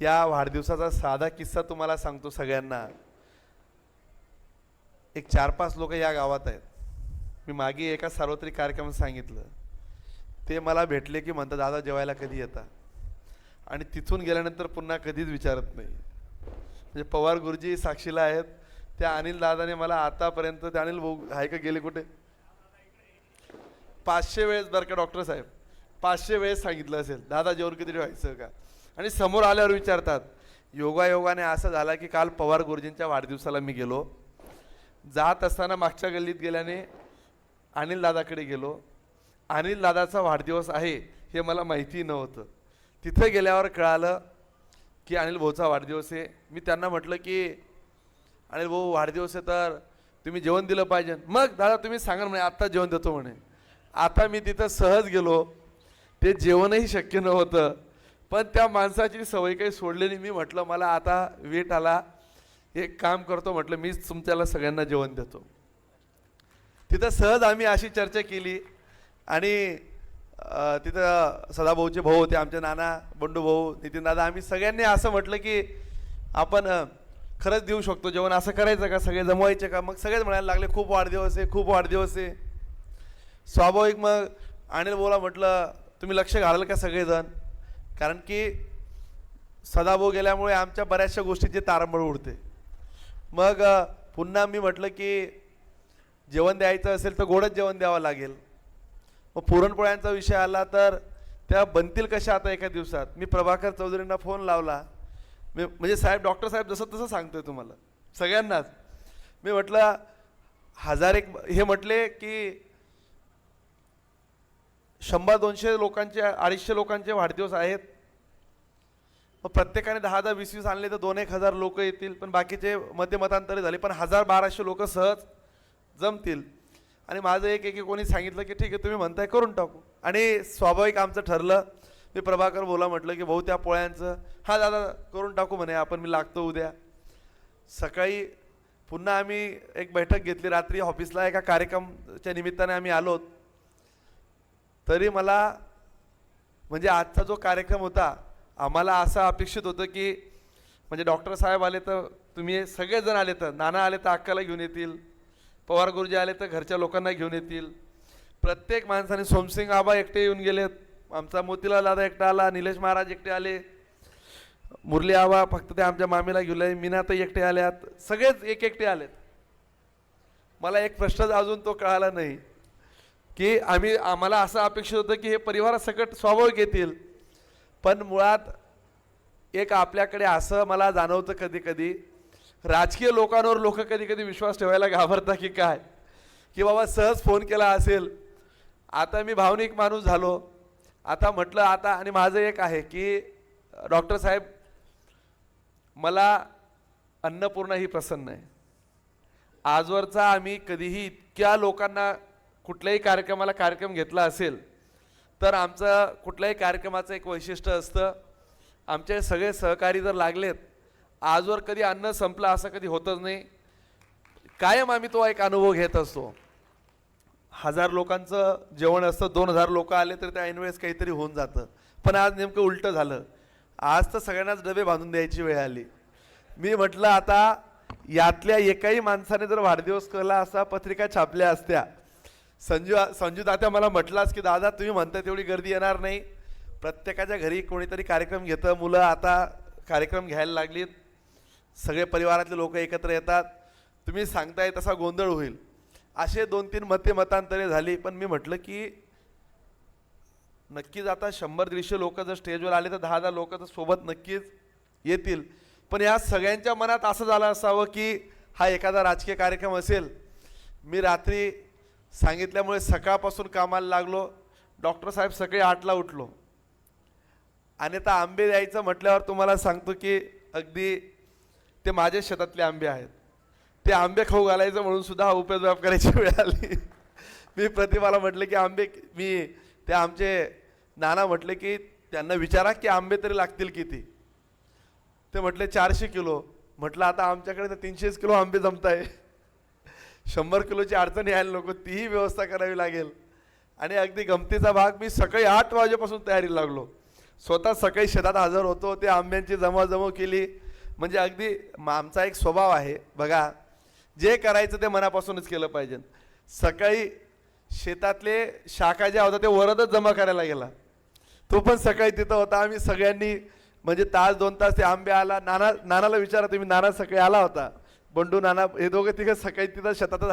या वाढदिवसाचा साधा किस्सा तुम्हाला सांगतो सगळ्यांना. एक चार पाच लोक या गावात आहेत. मी मागे एका सार्वत्रिक कार्यक्रमात सांगितलं. ते मला भेटले की म्हणतात दादा जेवायला कधी येता? आणि तिथून गेल्यानंतर पुन्हा कधीच विचारत नाही. म्हणजे पवार गुरुजी साक्षीला आहेत. त्या अनिल दादाने मला आतापर्यंत ते अनिल भाऊ आहे का गेले कुठे? पाचशे वेळेस बरं का डॉक्टर साहेब. पाचशे वेळेस सांगितलं असेल. दादा जेवण कधी व्हायचं का? आणि समोर आल्यावर विचारतात योगायोगाने असं झाला की काल पवार गुरुजींच्या वाढदिवसाला मी गेलो. जात असताना मागच्या गल्लीत गेल्याने अनिल दादाकडे गेलो. अनिल दादाचा वाढदिवस आहे हे मला माहिती नव्हतं. तिथं गेल्यावर कळालं की अनिल भाऊचा वाढदिवस आहे. मी त्यांना म्हटलं की अनिल भाऊ वाढदिवस आहे तर तुम्ही जेवण दिलं पाहिजे. मग दादा तुम्ही सांगा म्हणे आत्ता जेवण देतो म्हणे. आता मी तिथं सहज गेलो. ते जेवणही शक्य नव्हतं. पण त्या माणसाची सवय काही सोडली नाही. मी म्हटलं मला आता वेट आला. एक काम करतो म्हटलं मीच तुमच्याला सगळ्यांना जेवण देतो. तिथं सहज आम्ही अशी चर्चा केली आणि तिथं सदाभाऊचे भाऊ होते आमचे नाना बंडू भाऊ नितीन दादा आम्ही सगळ्यांनी असं म्हटलं की आपण खरंच देऊ शकतो जेवण. असं करायचं का? सगळे जमवायचे का? मग सगळेच म्हणायला लागले खूप वाढदिवस आहे खूप वाढदिवस आहे. स्वाभाविक मग अनिल बोला म्हटलं तुम्ही लक्ष घालाल का सगळेजण? कारण की सदाभाऊ गेल्यामुळे आमच्या बऱ्याचशा गोष्टींची तारंबळ उडते. मग पुन्हा मी म्हटलं की जेवण द्यायचं असेल तर गोडच जेवण द्यावं लागेल. मग पुरणपोळ्यांचा विषय आला तर त्या बनतील कशा आता एका दिवसात? मी प्रभाकर चौधरींना फोन लावला. मी म्हणजे साहेब डॉक्टर साहेब जसं तसं सांगतोय तुम्हाला सगळ्यांनाच. मी म्हटलं हजार एक हे म्हटले की शंभर दोनशे लोकांचे अडीचशे लोकांचे वाढदिवस आहेत. मग प्रत्येकाने दहा दहा वीस वीस आणले तर दोन एक हजार लोक येतील पण बाकीचे मते मतांतरे झाले पण हजार बाराशे लोक सहज जमतील. आणि माझं एक एक कोणी सांगितलं की ठीक आहे तुम्ही म्हणताय करून टाकू. आणि स्वाभाविक आमचं ठरलं मी प्रभाकर बोला म्हटलं की भाऊ त्या पोळ्यांचं हा दादा करून टाकू म्हणे आपण मी लागतो उद्या. सकाळी पुन्हा आम्ही एक बैठक घेतली रात्री ऑफिसला एका कार्यक्रमच्या निमित्ताने आम्ही आलोत. तरी मला म्हणजे आजचा जो कार्यक्रम होता आम्हाला असं अपेक्षित होतं की म्हणजे डॉक्टर साहेब आले तर तुम्ही सगळेजण आले तर नाना आले तर अक्काला घेऊन येतील पवार गुरुजी आले तर घरच्या लोकांना घेऊन येतील. प्रत्येक माणसाने सोमसिंग आबा एकटे येऊन गेलेत आमचा मोतीलाल दादा एकटा आला निलेश महाराज एकटे आले मुरली आबा फक्त ते आमच्या मामीला घेऊन मीना तर एकटे आल्यात सगळेच एक एकटे आलेत. मला एक प्रश्न अजून तो कळाला नाही. की आम्ही आम्हाला असं अपेक्षित होतं की हे परिवारासकट स्वाभाविक येतील. पण मुळात एक आपल्याकडे असं मला जाणवतं कधी कधी राजकीय लोकांवर लोक कधी कधी विश्वास ठेवायला घाबरतात की काय? की बाबा सहज फोन केला असेल आता मी भावनिक माणूस झालो आता म्हटलं आता आणि माझं एक आहे की डॉक्टर साहेब मला अन्नपूर्णा ही प्रसन्न आहे. आजवरचा आम्ही कधीही इतक्या लोकांना कुठल्याही कार्यक्रमाला कार्यक्रम घेतला असेल तर आमचं कुठल्याही कार्यक्रमाचं एक वैशिष्ट्य असतं आमचे सगळे सहकारी जर लागलेत आजवर कधी अन्न संपलं असं कधी होतच नाही. कायम आम्ही तो एक अनुभव घेत असतो. हजार लोकांचं जेवण असतं दोन हजार लोक आले तर त्या ऐनवेळेस काहीतरी होऊन जातं. पण आज नेमकं उलटं झालं. आज तर सगळ्यांनाच डबे बांधून द्यायची वेळ आली. मी म्हटलं आता यातल्या एकाही माणसाने जर वाढदिवस केला असा पत्रिका छापल्या असत्या संजू संजू दात्या मला म्हटलास की दादा तुम्ही म्हणता तेवढी गर्दी येणार नाही. प्रत्येकाच्या घरी कोणीतरी कार्यक्रम घेतं. मुलं आता कार्यक्रम घ्यायला लागलीत. सगळे परिवारातले लोक एकत्र येतात. तुम्ही सांगताय तसा गोंधळ होईल. असे दोन तीन मते मतांतरे झाली. पण मी म्हटलं की नक्कीच आता शंभर दीडशे लोक जर स्टेजवर आले तर दहा दहा लोक तर सोबत नक्कीच येतील. पण या सगळ्यांच्या मनात असं झालं असावं की हा एखादा राजकीय कार्यक्रम असेल. मी रात्री सांगितल्यामुळे सकाळपासून कामाला लागलो. डॉक्टर साहेब सकाळी आठला उठलो. आणि आता आंबे द्यायचं म्हटल्यावर तुम्हाला सांगतो की अगदी ते माझ्या शेतातले आंबे आहेत. ते आंबे खाऊ घालायचं म्हणून सुद्धा हा उपयोग करायची वेळ आली. मी प्रतिभाला म्हटलं की आंबे मी ते आमचे नाना म्हटले की त्यांना विचारा की आंबे तरी लागतील किती. ते म्हटले चारशे किलो. म्हटलं आता आमच्याकडे तर तीनशेच किलो आंबे जमत आहे शंभर किलोची अडचण यायला नको तीही व्यवस्था करावी लागेल. आणि अगदी गमतीचा भाग मी सकाळी आठ वाजेपासून तयारीला लागलो. स्वतः सकाळी शेतात हजर होतो ते आंब्यांची जमवाजमव केली. म्हणजे अगदी म- आमचा एक स्वभाव आहे. बघा जे करायचं ते मनापासूनच केलं पाहिजे. सकाळी शेतातले शाखा ज्या होत्या ते वरदच जमा करायला गेला. तो पण सकाळी तिथं होता. आम्ही सगळ्यांनी म्हणजे तास दोन तास ते आंबे आला. नाना नानाला विचारा तुम्ही नाना सकाळी आला होता. बंडू नाना हे दोघं तिघं सकाळी तिथं शेतातच